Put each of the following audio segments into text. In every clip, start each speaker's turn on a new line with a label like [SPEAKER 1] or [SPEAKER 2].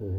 [SPEAKER 1] ಮುದ್ದು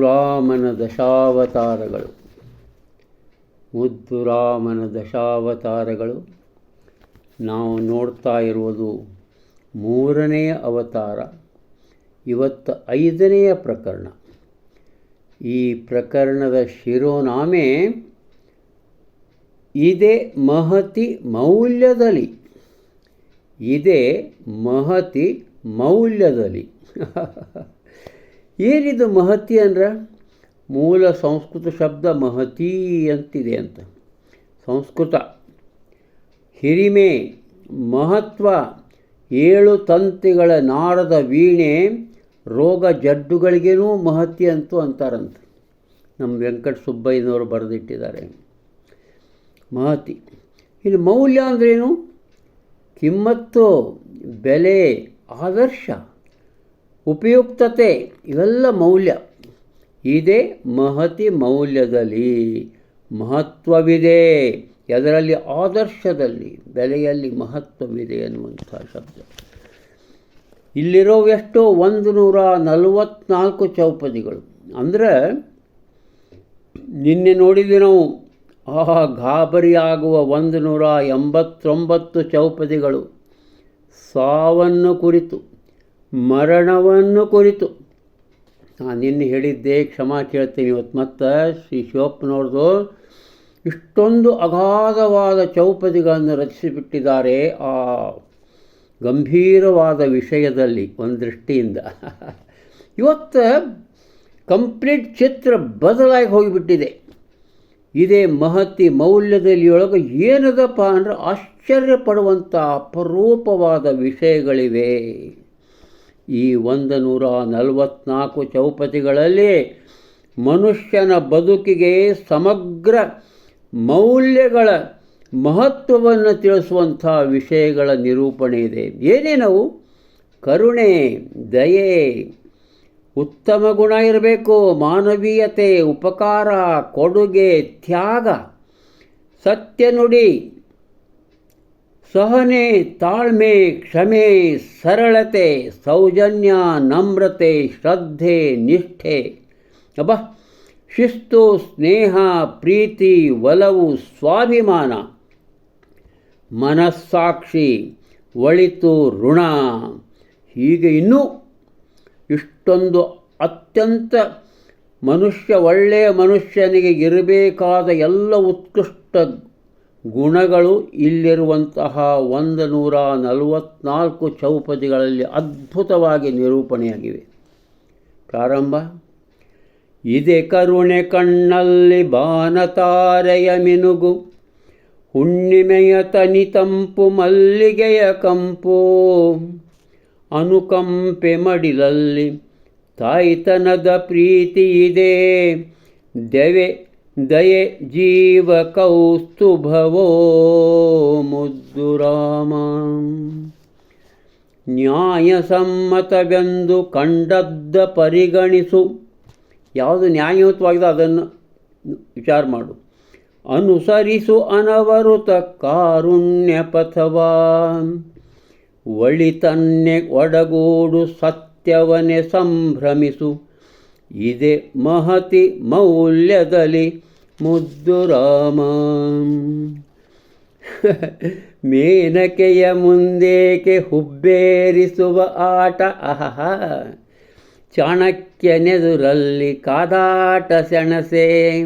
[SPEAKER 1] ರಾಮನ ದಶಾವತಾರಗಳು ಮುದ್ದುರಾಮನ ದಶಾವತಾರಗಳು ನಾವು ನೋಡ್ತಾ ಇರುವುದು ಮೂರನೆಯ ಅವತಾರ ಇವತ್ತು ಐದನೆಯ ಪ್ರಕರಣ. ಈ ಪ್ರಕರಣದ ಶಿರೋನಾಮೆ ಇದೇ ಮಹತಿ ಮೌಲ್ಯದಲ್ಲಿ. ಇದೇ ಮಹತಿ ಮೌಲ್ಯದಲ್ಲಿ. ಏನಿದು ಮಹತಿ ಅಂದ್ರೆ? ಮೂಲ ಸಂಸ್ಕೃತ ಶಬ್ದ ಮಹತಿ ಅಂತಿದೆ ಅಂತ. ಸಂಸ್ಕೃತ. ಹಿರಿಮೆ, ಮಹತ್ವ, ಏಳು ತಂತಿಗಳ ನಾರದ ವೀಣೆ ರೋಗ ಜಡ್ಡುಗಳಿಗೇನೂ ಮಹತಿ ಅಂತೂ ಅಂತಾರಂತೆ. ನಮ್ಮ ವೆಂಕಟ ಸುಬ್ಬಯ್ಯನವರು ಬರೆದಿಟ್ಟಿದ್ದಾರೆ. ಮಹತಿ. ಇನ್ನು ಮೌಲ್ಯ ಅಂದ್ರೇನು? ಕಿಮ್ಮತ್ತು, ಬೆಲೆ, ಆದರ್ಶ, ಉಪಯುಕ್ತತೆ, ಇವೆಲ್ಲ ಮೌಲ್ಯ. ಇದೇ ಮಹತಿ ಮೌಲ್ಯದಲ್ಲಿ ಮಹತ್ವವಿದೆ. ಅದರಲ್ಲಿ ಆದರ್ಶದಲ್ಲಿ, ಬೆಲೆಯಲ್ಲಿ ಮಹತ್ವವಿದೆ ಎನ್ನುವಂಥ ಶಬ್ದ. ಇಲ್ಲಿರೋ ಎಷ್ಟೋ ಒಂದು ನೂರ ನಲವತ್ನಾಲ್ಕು ಚೌಪದಿಗಳು. ಅಂದರೆ, ನಿನ್ನೆ ನೋಡಿದ್ವಿ ನಾವು ಆ ಗಾಬರಿಯಾಗುವ ಒಂದು ನೂರ ಎಂಬತ್ತೊಂಬತ್ತು ಚೌಪದಿಗಳು. ಸಾವನ್ನು ಕುರಿತು, ಮರಣವನ್ನು ಕುರಿತು. ನಾನು ನಿನ್ನೆ ಹೇಳಿದ್ದೆ ಕ್ಷಮಾ ಕೇಳ್ತೀನಿ ಇವತ್ತು, ಮತ್ತು ಶ್ರೀ ಶಿವಪ್ಪನವ್ರದ್ದು ಇಷ್ಟೊಂದು ಅಗಾಧವಾದ ಚೌಪದಿಗಳನ್ನು ರಚಿಸಿಬಿಟ್ಟಿದ್ದಾರೆ ಆ ಗಂಭೀರವಾದ ವಿಷಯದಲ್ಲಿ ಒಂದು ದೃಷ್ಟಿಯಿಂದ. ಇವತ್ತು ಕಂಪ್ಲೀಟ್ ಚಿತ್ರ ಬದಲಾಗಿ ಹೋಗಿಬಿಟ್ಟಿದೆ. ಇದೇ ಮಹತಿ ಮೌಲ್ಯದಲ್ಲಿ ಒಳಗೆ ಏನದಪ್ಪ ಅಂದರೆ ಆಶ್ಚರ್ಯ ಪಡುವಂಥ ಅಪರೂಪವಾದ ವಿಷಯಗಳಿವೆ. ಈ ಒಂದು ನೂರ ನಲವತ್ನಾಲ್ಕು ಚೌಪತಿಗಳಲ್ಲಿ ಮನುಷ್ಯನ ಬದುಕಿಗೆ ಸಮಗ್ರ ಮೌಲ್ಯಗಳ ಮಹತ್ವವನ್ನು ತಿಳಿಸುವಂಥ ವಿಷಯಗಳ ನಿರೂಪಣೆ ಇದೆ. ಏನೇನವು? ಕರುಣೆ, ದಯೆ, ಉತ್ತಮ ಗುಣ ಇರಬೇಕು, ಮಾನವೀಯತೆ, ಉಪಕಾರ, ಕೊಡುಗೆ, ತ್ಯಾಗ, ಸತ್ಯ ನುಡಿ, ಸಹನೆ, ತಾಳ್ಮೆ, ಕ್ಷಮೆ, ಸರಳತೆ, ಸೌಜನ್ಯ, ನಮ್ರತೆ, ಶ್ರದ್ಧೆ, ನಿಷ್ಠೆ. ಅಬ್ಬ! ಶಿಸ್ತು, ಸ್ನೇಹ, ಪ್ರೀತಿ, ಒಲವು, ಸ್ವಾಭಿಮಾನ. ಮನಸ್ಸಾಕ್ಷಿ, ಒಳಿತು ಋಣ. ಹೀಗೆ ಇನ್ನೂ ಇಷ್ಟೊಂದು ಅತ್ಯಂತ ಮನುಷ್ಯ, ಒಳ್ಳೆಯ ಮನುಷ್ಯನಿಗೆ ಇರಬೇಕಾದ ಎಲ್ಲ ಉತ್ಕೃಷ್ಟ ಗುಣಗಳು ಇಲ್ಲಿರುವಂತಹ ಒಂದು ನೂರ ನಲವತ್ನಾಲ್ಕು ಚೌಪದಿಗಳಲ್ಲಿ ಅದ್ಭುತವಾಗಿ ನಿರೂಪಣೆಯಾಗಿವೆ. ಪ್ರಾರಂಭ. ಇದೆ ಕರುಣೆ ಕಣ್ಣಲ್ಲಿ ಬಾನತಾರೆಯ ಮಿನುಗು. ಹುಣ್ಣಿಮೆಯ ತನಿ ತಂಪು ಮಲ್ಲಿಗೆಯ ಕಂಪು. ಅನುಕಂಪೆ ಮಡಿಲಲ್ಲಿ ತಾಯ್ತನದ ಪ್ರೀತಿ ಇದೆ. ದೆವೆ, ದಯೆ, ಜೀವ, ಕೌಸ್ತುಭವೋ, ಮುದ್ದು ರಾಮ. ನ್ಯಾಯಸಮ್ಮತವೆಂದು ಕಂಡದ್ದ ಪರಿಗಣಿಸು. ಯಾವುದು ನ್ಯಾಯಯುತವಾಗಿದೆ ಅದನ್ನು ವಿಚಾರ ಮಾಡು. ಅನುಸರಿಸು ಅನವರುತ ಕಾರುಣ್ಯ ಪಥವಾ ಒಳಿತನ್ನೆ ಒಡಗೂಡು ಸತ್ಯವನೆ ಸಂಭ್ರಮಿಸು. ಇದೆ ಮಹತಿ ಮೌಲ್ಯದಲ್ಲಿ ಮುದ್ದು ರಾಮ. ಮೇನಕೆಯ ಮುಂದೇಕೆ ಹುಬ್ಬೇರಿಸುವ ಆಟ. ಅಹಹ. ಚಾಣಕ್ಯನೆದುರಲ್ಲಿ ಕಾದಾಟ ಸೆಣಸೆ.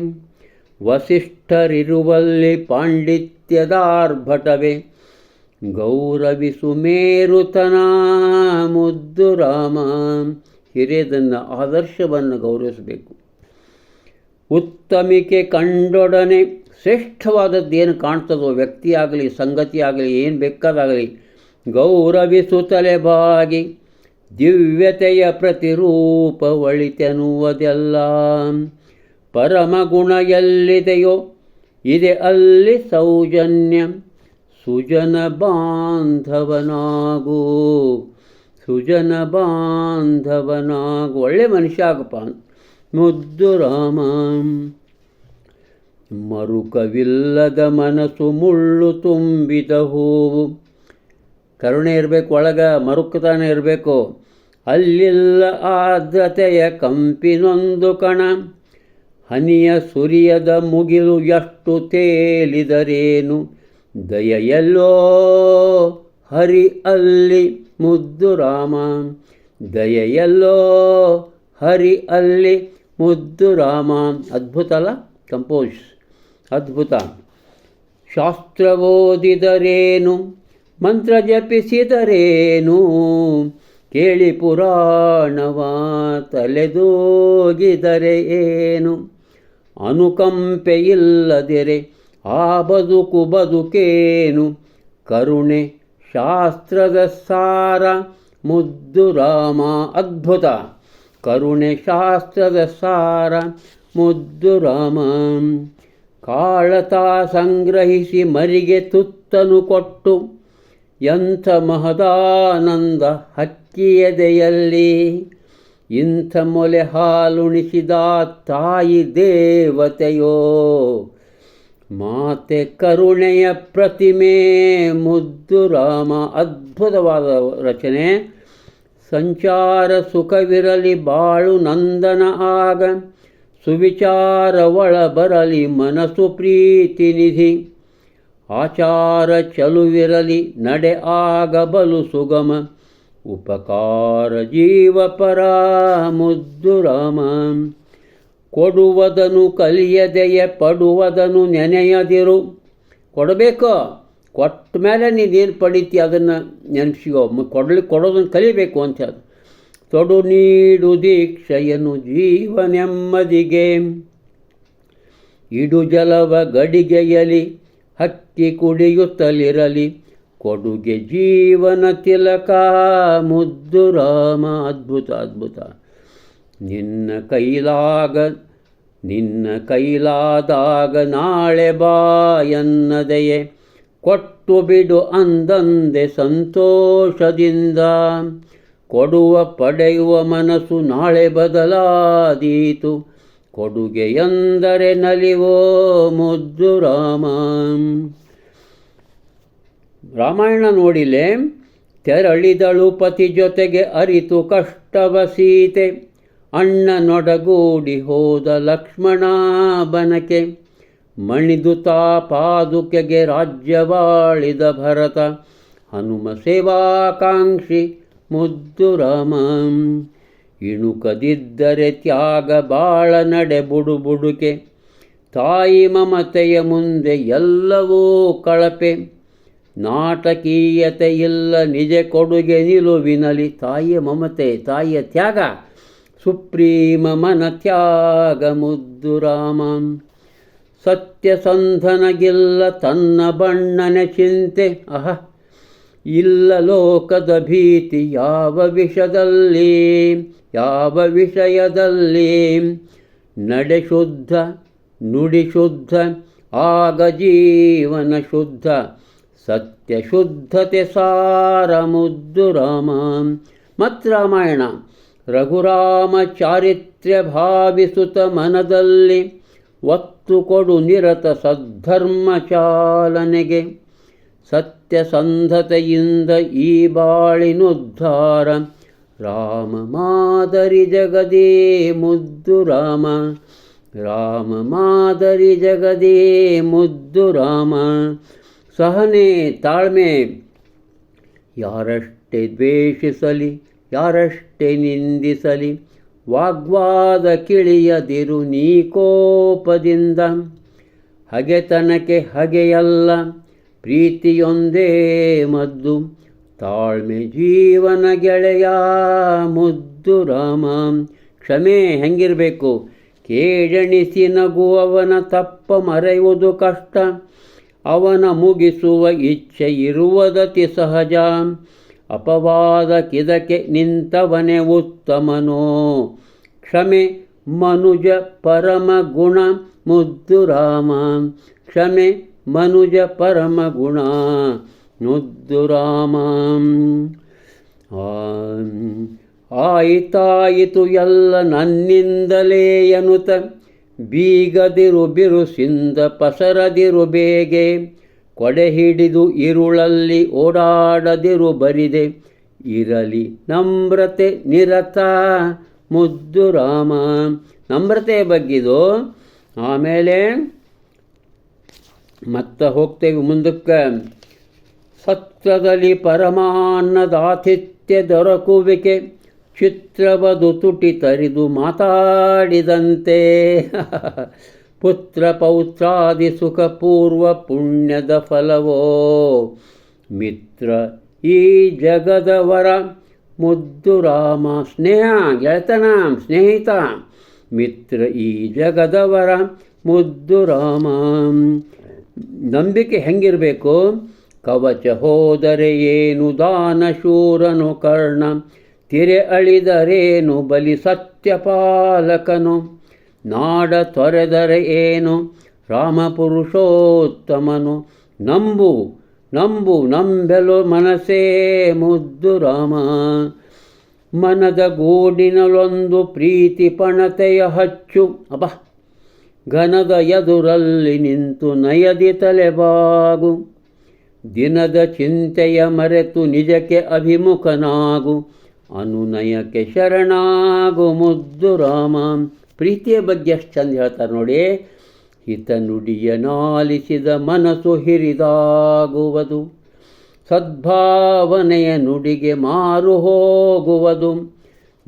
[SPEAKER 1] ವಸಿಷ್ಠರಿರುವಲ್ಲಿ ಪಾಂಡಿತ್ಯದಾರ್ಭಟವೇ. ಗೌರವಿಸು ಮೇರುತನ ಮುದ್ದು ರಾಮ. ಹಿರಿಯದನ್ನು ಆದರ್ಶವನ್ನು ಗೌರವಿಸಬೇಕು. ಉತ್ತಮಿಕೆ ಕಂಡೊಡನೆ ಶ್ರೇಷ್ಠವಾದದ್ದೇನು ಕಾಣ್ತದೋ, ವ್ಯಕ್ತಿಯಾಗಲಿ, ಸಂಗತಿಯಾಗಲಿ, ಏನು ಬೇಕಾದಾಗಲಿ ಗೌರವಿಸುತ್ತಲೇ ಬಾಗಿ ದಿವ್ಯತೆಯ ಪ್ರತಿರೂಪ ಒಳಿತೆನ್ನುವುದೆಲ್ಲ ಪರಮ ಗುಣ ಎಲ್ಲಿದೆಯೋ ಇದೆ ಅಲ್ಲಿ ಸೌಜನ್ಯ. ಸುಜನ ಬಾಂಧವನಾಗು. ಸುಜನ ಬಾಂಧವನಾಗು. ಒಳ್ಳೆ ಮನುಷ್ಯ ಆಗಪ್ಪ ಮುದ್ದು ರಾಮ. ಮರುಕವಿಲ್ಲದ ಮನಸ್ಸು ಮುಳ್ಳು ತುಂಬಿದ ಹೂವು. ಕರುಣೆ ಇರಬೇಕು, ಒಳಗ ಮರುಕತಾನೆ ಇರಬೇಕು. ಅಲ್ಲಿಲ್ಲ ಆದ್ರತೆಯ ಕಂಪಿನೊಂದು ಕಣ. ಹನಿಯ ಸುರಿಯದ ಮುಗಿಲು ಎಷ್ಟು ತೇಲಿದರೇನು? ದಯೆಯಲ್ಲೋ, ಹರಿ ಅಲ್ಲಿ ಮುದ್ದು ರಾಮ. ದಯೆಯಲ್ಲೋ, ಹರಿ ಅಲ್ಲಿ ಮುದ್ದು ರಾಮ. ಅದ್ಭುತ ಅಲ್ಲ? ಕಂಪೋಸ್. ಅದ್ಭುತ. ಶಾಸ್ತ್ರ ಓದಿದರೇನು? ಮಂತ್ರ ಜಪಿಸಿದರೇನು? ಕೇಳಿ ಪುರಾಣವ ತಲೆದೋಗಿದರೆ ಏನು? ಅನುಕಂಪೆ ಇಲ್ಲದಿರೆ ಆ ಬದುಕು ಬದುಕೇನು ಕರುಣೆ, ಶಾಸ್ತ್ರದ ಸಾರ, ಮುದ್ದು ರಾಮ ಅದ್ಭುತ. ಕರುಣೆ, ಶಾಸ್ತ್ರದ ಸಾರ, ಮುದ್ದು ರಾಮ. ಕಾಳತ ಸಂಗ್ರಹಿಸಿ ಮರಿಗೆ ತುತ್ತನು ಕೊಟ್ಟು, ಎಂಥ ಮಹದಾನಂದ ಹಕ್ಕಿಯದೆಯಲ್ಲಿ? ಇಂಥ ಮೊಲೆ ಹಾಲುಣಿಸಿದ ತಾಯಿ ದೇವತೆಯೋ, ಮಾತೆ ಕರುಣೆಯ ಪ್ರತಿಮೆ, ಮುದ್ದು ರಾಮ ಅದ್ಭುತವಾದ ರಚನೆ. ಸಂಚಾರ ಸುಖವಿರಲಿ ಬಾಳು ನಂದನ ಆಗ, ಸುವಿಚಾರ ಒಳ ಬರಲಿ ಮನಸ್ಸು ಪ್ರೀತಿ ನಿಧಿ. ಆಚಾರ ಚಲುವಿರಲಿ ನಡೆ ಆಗಬಲು ಸುಗಮ ಉಪಕಾರ ಜೀವಪರ ಮುದ್ದು ರಾಮ ಕೊಡುವುದನು ಕಲಿಯದೆಯ, ಪಡುವುದನು ನೆನೆಯದಿರು. ಕೊಡಬೇಕು? ಕೊಟ್ಟ ಮೇಲೆ ನೀನೇನು ಪಡಿತಿ ಅದನ್ನು ನೆನಪಿಸಿಗೋ ಕೊಡಲಿ, ಕೊಡೋದನ್ನು ಕಲಿಬೇಕು ಅಂತ ಹೇಳಿ. ತೊಡು ನೀಡು ದೀಕ್ಷೆಯನ್ನು ಜೀವ ನೆಮ್ಮದಿಗೆ ಇಡು ಜಲವ ಗಡಿಗೆಯಲಿ ಹಕ್ಕಿ ಕುಡಿಯುತ್ತಲಿರಲಿ. ಕೊಡುಗೆ ಜೀವನ ತಿಲಕ, ಮುದ್ದು ರಾಮ, ಅದ್ಭುತ ಅದ್ಭುತ. ನಿನ್ನ ಕೈಲಾಗ, ನಿನ್ನ ಕೈಲಾದಾಗ ನಾಳೆ ಬಾ ಎನ್ನದೆಯೇ. ಕೊಟ್ಟು ಬಿಡು ಅಂದಂದೆ ಸಂತೋಷದಿಂದ. ಕೊಡುವ, ಪಡೆಯುವ ಮನಸ್ಸು ನಾಳೆ ಬದಲಾದೀತು. ಕೊಡುಗೆ ಎಂದರೆ ನಲಿವೋ ಮುದ್ದು ರಾಮ. ರಾಮಾಯಣ ನೋಡಿಲೆ, ತೆರಳಿದಳು ಪತಿ ಜೊತೆಗೆ ಅರಿತು ಕಷ್ಟವ ಸೀತೆ. ಅಣ್ಣನೊಡಗೂಡಿ ಹೋದ ಲಕ್ಷ್ಮಣ ಬನಕೆ ಮಣಿದುತಾ ಪಾದುಕೆಗೆ ರಾಜ್ಯವಾಳಿದ ಭರತ, ಹನುಮ ಸೇವಾಕಾಂಕ್ಷಿ ಮುದ್ದು ರಾಮ. ಇಣುಕದಿದ್ದರೆ ತ್ಯಾಗ ಬಾಳ ನಡೆ ಬುಡು ಬುಡುಕೆ ತಾಯಿ ಮಮತೆಯ ಮುಂದೆ ಎಲ್ಲವೂ ಕಳಪೆ. ನಾಟಕೀಯತೆ ಇಲ್ಲ ನಿಜ ಕೊಡುಗೆ ನಿಲುವಿನಲಿ. ತಾಯಿಯ ಮಮತೆ, ತಾಯಿಯ ತ್ಯಾಗ. ಸುಪ್ರೀಮ ಮನ ತ್ಯಾಗ ಮುದ್ದು ರಾಮ. ಸತ್ಯಸಂಧನಗಿಲ್ಲ ತನ್ನ ಬಣ್ಣನೆ ಚಿಂತೆ. ಅಹ, ಇಲ್ಲ ಲೋಕದ ಭೀತಿ ಯಾವ ವಿಷದಲ್ಲಿ? ಯಾವ ವಿಷಯದಲ್ಲಿ? ನಡೆ ಶುದ್ಧ, ನುಡಿ ಶುದ್ಧ, ಆಗ ಜೀವನ ಶುದ್ಧ. ಸತ್ಯ ಶುದ್ಧತೆ ಸಾರ ಮುದ್ದು ರಾಮ ಮತ್ ರಾಮಾಯಣ ರಘುರಾಮ ಚಾರಿತ್ರ್ಯ ಭಾವಿಸುತ ಮನದಲ್ಲಿ ಒತ್ತು ಕೊಡು ನಿರತ ಸದ್ಧರ್ಮ ಚಾಲನೆಗೆ. ಸತ್ಯಸಂಧತೆಯಿಂದ ಈ ಬಾಳಿನುದ್ಧಾರ. ರಾಮ ಮಾದರಿ ಜಗದೇ ಮುದ್ದು ರಾಮ ರಾಮ ಮಾದರಿ ಜಗದೇ ಮುದ್ದು ರಾಮ ಸಹನೆ ತಾಳ್ಮೆ. ಯಾರಷ್ಟೇ ದ್ವೇಷಿಸಲಿ, ಯಾರಷ್ಟೇ ನಿಂದಿಸಲಿ, ವಾಗ್ವಾದ ಕಿಳಿಯದಿರು ನೀ ಕೋಪದಿಂದ. ಹಗೆತನಕ್ಕೆ ಹಗೆಯಲ್ಲ, ಪ್ರೀತಿಯೊಂದೇ ಮದ್ದು. ತಾಳ್ಮೆ ಜೀವನ ಗೆಳೆಯ ಮುದ್ದು ರಾಮ. ಕ್ಷಮೆ ಹೆಂಗಿರಬೇಕು? ಕೇಳಣಿಸಿ ನಗುವವನ ತಪ್ಪ ಮರೆಯುವುದು ಕಷ್ಟ. ಅವನ ಮುಗಿಸುವ ಇಚ್ಛೆ ಇರುವುದತಿ ಸಹಜ. ಅಪವಾದ ಕಿದಕ್ಕೆ ನಿಂತವನೇ ಉತ್ತಮನೋ. ಕ್ಷಮೆ ಮನುಜ ಪರಮ ಗುಣ ಮುದ್ದು ರಾಮ. ಕ್ಷಮೆ ಮನುಜ ಪರಮ ಗುಣ ಮುದ್ದು ರಾಮ. ಆಯಿತಾಯಿತು ಎಲ್ಲ ನನ್ನಿಂದಲೇ ಎನ್ನುತ್ತ ಬೀಗದಿರು ಬಿರುಸಿಂದ ಪಸರದಿರು ಬೇಗೆ, ಕೊಡೆ ಹಿಡಿದು ಇರುಳಲ್ಲಿ ಓಡಾಡದಿರು ಬರಿದೆ. ಇರಲಿ ನಮ್ರತೆ ನಿರತ ಮುದ್ದು ರಾಮ. ನಮ್ರತೆ ಬಗ್ಗಿದು ಆಮೇಲೆ ಮತ್ತೆ ಹೋಗ್ತೇವೆ ಮುಂದಕ್ಕೆ. ಸತ್ವದಲ್ಲಿ ಪರಮಾನ್ನದಾತಿಥ್ಯ ದೊರಕುವಿಕೆ. ಚಿತ್ರವದು ತುಟಿ ತರಿದು ಮಾತಾಡಿದಂತೆ. ಪುತ್ರ ಪೌತ್ರಾದಿ ಸುಖ ಪೂರ್ವ ಪುಣ್ಯದ ಫಲವೋ. ಮಿತ್ರ ಈ ಜಗದವರ ಮುದ್ದು ರಾಮ ಸ್ನೇಹ, ಗೆಳತನ, ಸ್ನೇಹಿತ. ಮಿತ್ರ ಈ ಜಗದವರ ಮುದ್ದು ರಾಮ. ನಂಬಿಕೆ ಹೆಂಗಿರಬೇಕು? ಕವಚ ಹೋದರೆ ಏನು ದಾನ ಶೂರನು ಕರ್ಣ. ತಿರೆ ಅಳಿದರೇನು ಬಲಿ ಸತ್ಯಪಾಲಕನು? ನಾಡ ತೊರೆದರೆ ಏನು? ರಾಮಪುರುಷೋತ್ತಮನು ನಂಬು ನಂಬು, ನಂಬೆಲು ಮನಸೇ ಮುದ್ದು ರಾಮ. ಮನದ ಗೂಡಿನಲೊಂದು ಪ್ರೀತಿ ಪಣತೆಯ ಹಚ್ಚು. ಅಬ ಘನದ ಎದುರಲ್ಲಿ ನಿಂತು ನಯದಿ ತಲೆಬಾಗು ದಿನದ ಚಿಂತೆಯ ಮರೆತು ನಿಜಕ್ಕೆ ಅಭಿಮುಖನಾಗು. ಅನುನಯಕ್ಕೆ ಶರಣಾಗು ಮುದ್ದು ರಾಮ. ಪ್ರೀತಿಯ ಬಗ್ಗೆ ಎಷ್ಟು ಚಂದ ಹೇಳ್ತಾರೆ ನೋಡಿ. ಹಿತ ನುಡಿಯ ನಾಲಿಸಿದ ಮನಸ್ಸು ಹಿರಿದಾಗುವುದು. ಸದ್ಭಾವನೆಯ ನುಡಿಗೆ ಮಾರು ಹೋಗುವುದು.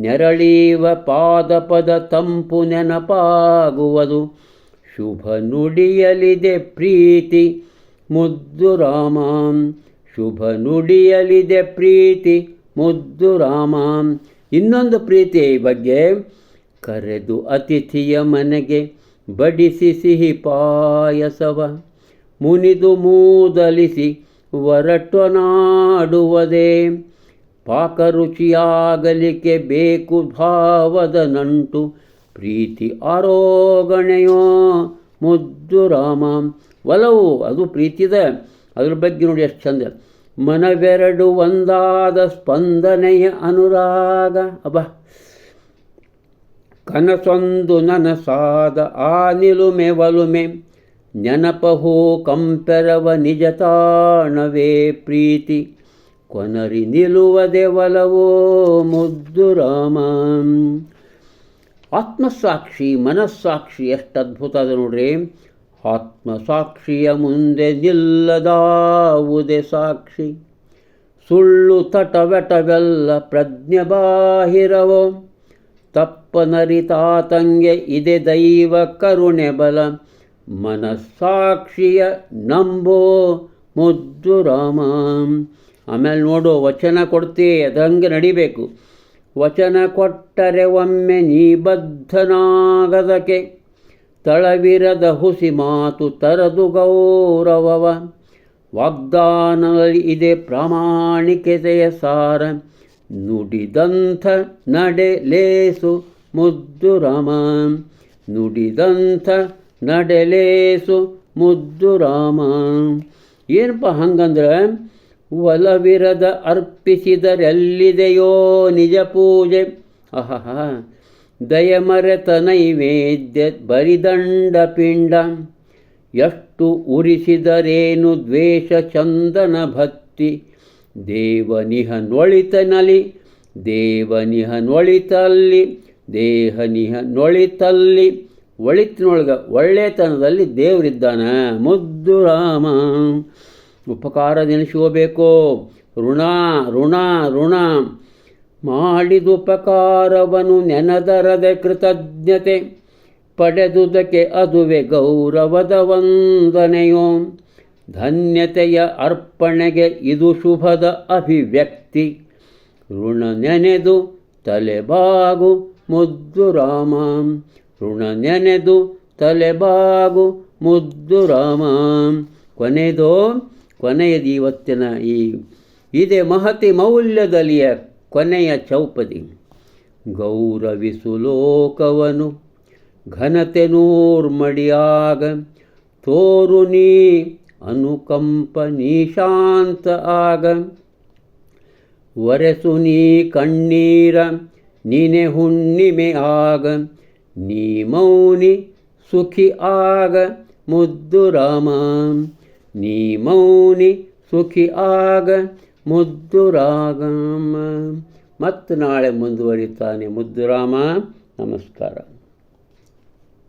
[SPEAKER 1] ನೆರಳೀವ ಪಾದಪದ ತಂಪು ನೆನಪಾಗುವುದು. ಶುಭ ನುಡಿಯಲಿದೆ ಪ್ರೀತಿ ಮುದ್ದು ರಾಮ. ಶುಭ ನುಡಿಯಲಿದೆ ಪ್ರೀತಿ ಮುದ್ದು ರಾಮ. ಇನ್ನೊಂದು ಪ್ರೀತಿಯ ಬಗ್ಗೆ, ಕರೆದು ಅತಿಥಿಯ ಮನೆಗೆ ಬಡಿಸಿ ಸಿಹಿ ಪಾಯಸವ. ಮುನಿದು ಮೂದಲಿಸಿ ವರಟ್ಟನಾಡುವುದೇ ಪಾಕ ರುಚಿಯಾಗಲಿಕ್ಕೆ ಬೇಕು ಭಾವದ ನಂಟು ಪ್ರೀತಿ ಆರೋಗಣೆಯೋ. ಮುದ್ದು ರಾಮ. ಒಲವು, ಅದು ಪ್ರೀತಿದ. ಅದ್ರ ಬಗ್ಗೆ ನೋಡಿ ಎಷ್ಟು ಚಂದ. ಮನವೆರಡು ಒಂದಾದ ಸ್ಪಂದನೆಯ ಅನುರಾಗ. ಅಬ ಕನಸೊಂದು ನನಸಾದ ಆ ನಿಲುಮೆ ಒಲುಮೆ ನೆನಪಹೋ ಕಂಪೆರವ ನಿಜ ತಾಣವೇ ಪ್ರೀತಿ. ಕೊನರಿ ನಿಲುವದೆ ಒಲವೋ ಮುದ್ದು ರಾಮ. ಆತ್ಮಸಾಕ್ಷಿ, ಮನಸ್ಸಾಕ್ಷಿ ಎಷ್ಟು ಅದ್ಭುತ ಅದು ನೋಡ್ರಿ. ಆತ್ಮಸಾಕ್ಷಿಯ ಮುಂದೆ ನಿಲ್ಲದಾವುದೇ ಸಾಕ್ಷಿ. ಸುಳ್ಳು ತಟವೆಟವೆಲ್ಲ ಪ್ರಜ್ಞೆ ಬಾಹಿರವೋ ತಪ್ಪನರಿತಾತಂಗೆ ಇದೆ ದೈವ ಕರುಣೆ ಬಲ. ಮನಸ್ಸಾಕ್ಷಿಯ ನಂಬೋ ಮುದ್ದು ರಾಮ. ಆಮೇಲೆ ನೋಡು, ವಚನ ಕೊಡ್ತೀ ಅದಂಗೆ ನಡಿಬೇಕು. ವಚನ ಕೊಟ್ಟರೆ ಒಮ್ಮೆ ನೀ ಬದ್ಧನಾಗದಕ್ಕೆ. ತಳವಿರದ ಹುಸಿ ಮಾತು ತರದು ಗೌರವವ. ವಾಗ್ದಾನದಲ್ಲಿ ಇದೆ ಪ್ರಾಮಾಣಿಕತೆಯ ಸಾರ. ನುಡಿದಂಥ ನಡೆ ಲೇಸು ಮುದ್ದು ರಾಮ. ನುಡಿದಂಥ ನಡೆಲೇಸು ಮುದ್ದು ರಾಮ. ಏನಪ್ಪ ಹಂಗಂದ್ರೆ, ಒಲವಿರದ ಅರ್ಪಿಸಿದರೆಲ್ಲಿದೆಯೋ ನಿಜ ಪೂಜೆ. ಅಹಹ. ದಯಮರೆತ ನೈವೇದ್ಯ ಬರಿದಂಡ ಪಿಂಡ ಎಷ್ಟು ಉರಿಸಿದರೇನು ದ್ವೇಷ ಚಂದನ ಭಕ್ತಿ. ದೇವನಿಹ ನೊಳಿತನಲಿ ದೇವನಿಹ ನೊಳಿತಲ್ಲಿ, ದೇಹನಿಹ ನೊಳಿತಲ್ಲಿ. ಒಳಿತನೊಳಗ ಒಳ್ಳೆತನದಲ್ಲಿ ದೇವರಿದ್ದಾನ ಮುದ್ದು ರಾಮ. ಉಪಕಾರ ನೆನೆಸ್ಕೋಬೇಕು. ಋಣ ಋಣ ಋಣ. ಮಾಡಿದುಪಕಾರವನು ನೆನದರದ ಕೃತಜ್ಞತೆ ಪಡೆದುದಕ್ಕೆ ಅದುವೆ ಗೌರವದ ವಂದನೆಯೋ. ಧನ್ಯತೆಯ ಅರ್ಪಣೆಗೆ ಇದು ಶುಭದ ಅಭಿವ್ಯಕ್ತಿ. ಋಣ ನೆನೆದು ತಲೆಬಾಗು, ಮುದ್ದು ರಾಮ. ಋಣ ನೆನೆದು ತಲೆಬಾಗು, ಮುದ್ದು ರಾಮ. ಕೊನೆಯದು ಕೊನೆಯದು ಇವತ್ತಿನ ಈ, ಇದೆ ಮಹತಿ ಮೌಲ್ಯದಲ್ಲಿಯ ಕೊನೆಯ ಚೌಪದಿ. ಗೌರವಿಸು ಲೋಕವನು ಘನತೆ ನೋರ್ಮಡಿಯಾಗ ತೋರು ನೀ ಅನುಕಂಪ ನೀಶಾಂತ ಆಗ. ವರಸುನಿ ನೀ ಕಣ್ಣೀರ ನೀನೆ ಹುಣ್ಣಿಮೆ ಆಗ. ನೀ ಮೌನಿ ಸುಖಿ ಆಗ ಮುದ್ದು ರಾಮ. ನೀ ಮೌನಿ ಸುಖಿ ಆಗ ಮುದ್ದು ರಾಗಮ ಮತ್ತು ನಾಳೆ ಮುಂದುವರಿತಾನೆ ಮುದ್ದುರಾಮ ನಮಸ್ಕಾರ.